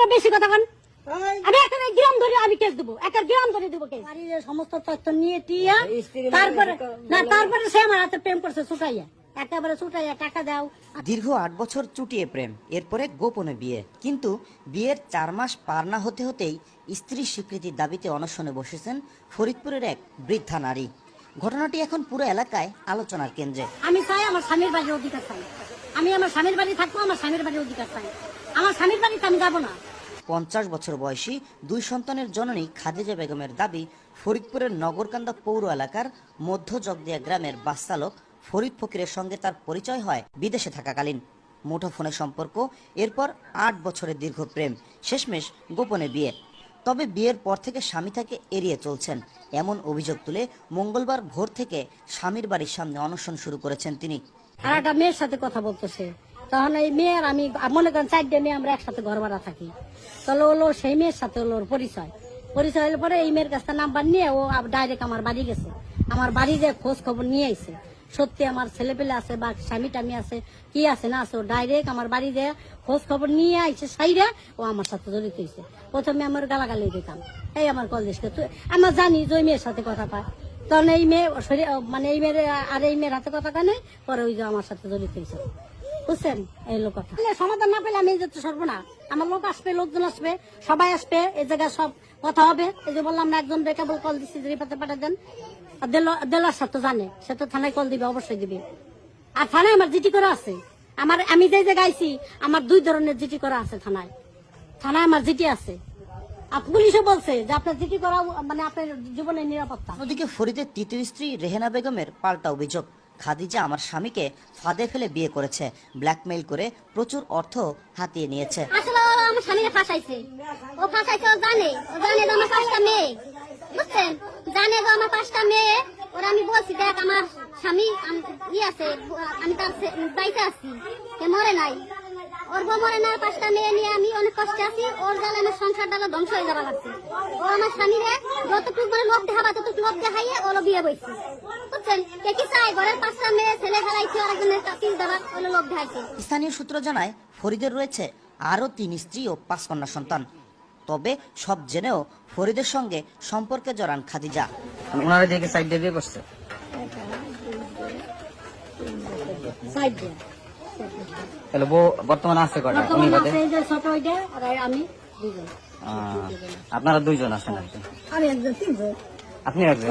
আপনারা বেশি কথা কন। আমি একটা গ্রাম ধরে আমি কেস দেবো। একটা গ্রাম ধরে দেবো কেস বাড়ির সমস্ত তথ্য নিয়ে টিয়া তারপরে না তারপরে সে আমার হাতে প্রেম করছে ছুটাইয়া একেবারে ছুটাইয়া টাকা দাও। দীর্ঘ আট বছর চুটিয়ে প্রেম এরপরে গোপনে বিয়ে। কিন্তু বিয়ের চার মাস পার না হতে হতেই স্ত্রীর স্বীকৃতির দাবিতে অনশনে বসেছেন ফরিদপুরের এক বৃদ্ধা নারী। ঘটনাটি এখন পুরো এলাকায় আলোচনার কেন্দ্রে। আমি চাই আমার স্বামীর বাড়ির অধিকার চাই। আমি আমার স্বামীর বাড়ি থাকব আমার স্বামীর বাড়ির অধিকার চাই। আমার স্বামীর বাড়িতে আমি যাব না। পঞ্চাশ বছর বয়সী দুই সন্তানের জননী খাদিজা বেগমের দাবি, ফরিদপুরের নগরকান্দা পৌর এলাকার মধ্য জগদিয়া গ্রামের বাস চালক ফরিদ ফকিরের সঙ্গে তার পরিচয় হয় বিদেশে থাকাকালীন। মুঠোফোনে সম্পর্ক, এরপর আট বছরের দীর্ঘ প্রেম, শেষমেশ গোপনে বিয়ে। তবে বিয়ের পর থেকে স্বামী তাকে এড়িয়ে চলছেন। এমন অভিযোগ তুলে মঙ্গলবার ভোর থেকে স্বামীর বাড়ির সামনে অনশন শুরু করেছেন তিনি। আর একটা মেয়ের সাথে কথা বলতেছে। তখন এই মেয়ের আমি, মনে করেন চারটে মেয়ে আমরা একসাথে ঘর ভাড়া থাকি। তাহলে হলো সেই মেয়ের সাথে হলো ওর পরিচয়। পরিচয় হলে পরে এই মেয়ের কাছে নাম্বার নিয়ে ও ডাইরেক্ট আমার বাড়ি গেছে। আমার বাড়ি যে খোঁজ খবর নিয়ে আইছে। সত্যি আমার ছেলে পেলে আছে বা স্বামী টামি আছে, কি আছে না আছে, ও ডাইরেক্ট আমার বাড়ি যে খোঁজ খবর নিয়ে আইছে সাইরা ও আমার সাথে জড়িত হয়েছে প্রথমে আমার গালাগালি দিতাম। এই আমার কলেজকে তুই, আমার জানি যে ওই মেয়ের সাথে কথা পায় তখন এই মেয়ে মানে এই মেয়ের, আর এই মেয়ের হাতে কথা কানে পরে ওই যে আমার সাথে জড়িত হয়েছে বুঝছেন? এই লোক সমাধান না পেলে আমি যেতে সরবো না আমার লোক আসবে, লোকজন আসবে, সবাই আসবে, এই জায়গায় সব কথা হবে। এই যে বললাম একজন কেবল কল দিচ্ছি রিপাতে পাঠিয়ে দেন। দেলার সাথে জানে, সে তো থানায় কল দিবে, অবশ্যই দিবে। আর থানায় আমার জিটি করা আছে। আমার আমি যে জায়গায় আইছি, আমার দুই ধরনের জিটি করা আছে থানায়। থানায় আমার জিটি আছে। আর পুলিশও বলছে যে আপনার জিটি করা মানে আপনার জীবনের নিরাপত্তা। অন্যদিকে ফরিদের তৃতীয় স্ত্রী রেহেনা বেগমের পাল্টা অভিযোগ। খাদিজা আমার স্বামীকে ফাঁদে ফেলে বিয়ে করেছে ব্ল্যাকমেইল করে প্রচুর অর্থ হাতিয়ে নিয়েছে। আসলে আমার স্বামী ফাঁসাইছে। ও ফাঁসাইছে, ও জানে। ও জানে যে আমার পাঁচটা মেয়ে। বুঝছেন? জানে যে আমার পাঁচটা মেয়ে। ওরা আমি বলছি, দেখ, আমার স্বামী ই আছে, আমি তার বাইতে আছি। মরে নাই। ওর পাঁচটা মেয়ে নিয়ে আমি অনেক কষ্টে আছি ওর আমার সংসার ডালা ধ্বংস হয়ে যাওয়া লাগছে। ও আমার স্বামীরে যতটুকু মানে লোভ দেখাবা ততটুকু লোভ দেখাইয়ে ওরা বিয়ে বইছে। বুঝছেন? কে কি চাই ঘরের পাঁচটা মেয়ে ছেলে ফেলাইছে আর একজনের কাছে দেওয়ার ওগুলো লোভ দেখাইছে। স্থানীয় সূত্র জানায় ফরিদের রয়েছে আরও তিন স্ত্রী ও পাঁচ কন্যা সন্তান। তবে সব জেনেও ফরিদের সঙ্গে সম্পর্কে জড়ান খাদিজা। ওনারা দেখে সাইড দিয়ে বিয়ে করছে। সাইড দিয়ে? তাহলে বউ বর্তমানে আছে কটা উনি বাদে? আছে এই যে ছোট ওইটা আর আমি দুজন আপনারা দুইজন আছেন আর কি? আমি একজন তিনজন। আপনি একজন?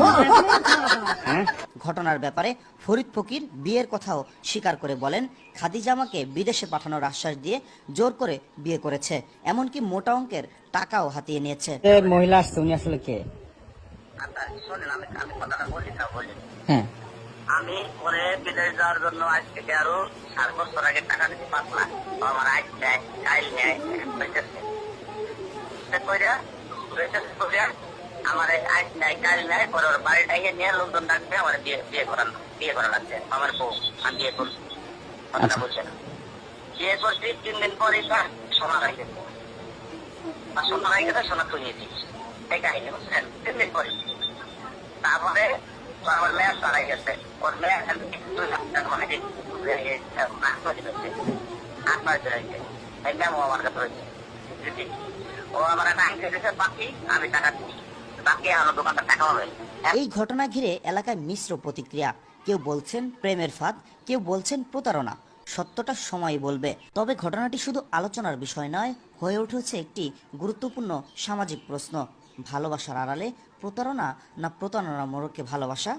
হ্যাঁ? ঘটনার ব্যাপারে ফরিদ ফকির বিয়ের কথাও স্বীকার করে বলেন খাদিজা আমাকে বিদেশে পাঠানোর আশ্বাস দিয়ে জোর করে বিয়ে করেছে এমনকি মোটা অঙ্কের টাকাও হাতিয়ে নিয়েছে। মহিলা আসছে উনি আসলে কে? বলি। হ্যাঁ। আমি পরে বিদেশ যাওয়ার জন্য আজ থেকে আরও সাত বছর আগে টাকা দিতে ও আমার আজ নেয় কাইল নেয় আমার আজ নেয় কাইল নেয় পরে ওর বাড়িটাকে নিয়ে লোকজন ডাকবে আমার বিয়ে বিয়ে করান বিয়ে করা লাগছে। আমার বউ আমি বিয়ে করছি কথাটা আচ্ছা। বলছে বিয়ে করছি তিন দিন পরেই তো সোনা আর সোনা গেছে সোনা তুই দিয়েছি এই কাহিনী বুঝছেন? তিন দিন পরে তারপরে এই ঘটনা ঘিরে এলাকায় মিশ্র প্রতিক্রিয়া। কেউ বলছেন প্রেমের ফাঁদ, কেউ বলছেন প্রতারণা। সত্যটা সময় বলবে। তবে ঘটনাটি শুধু আলোচনার বিষয় নয়, হয়ে উঠেছে একটি গুরুত্বপূর্ণ সামাজিক প্রশ্ন। ভালোবাসার আড়ালে প্রতারণা না প্রতারণা মোড়কে ভালোবাসা?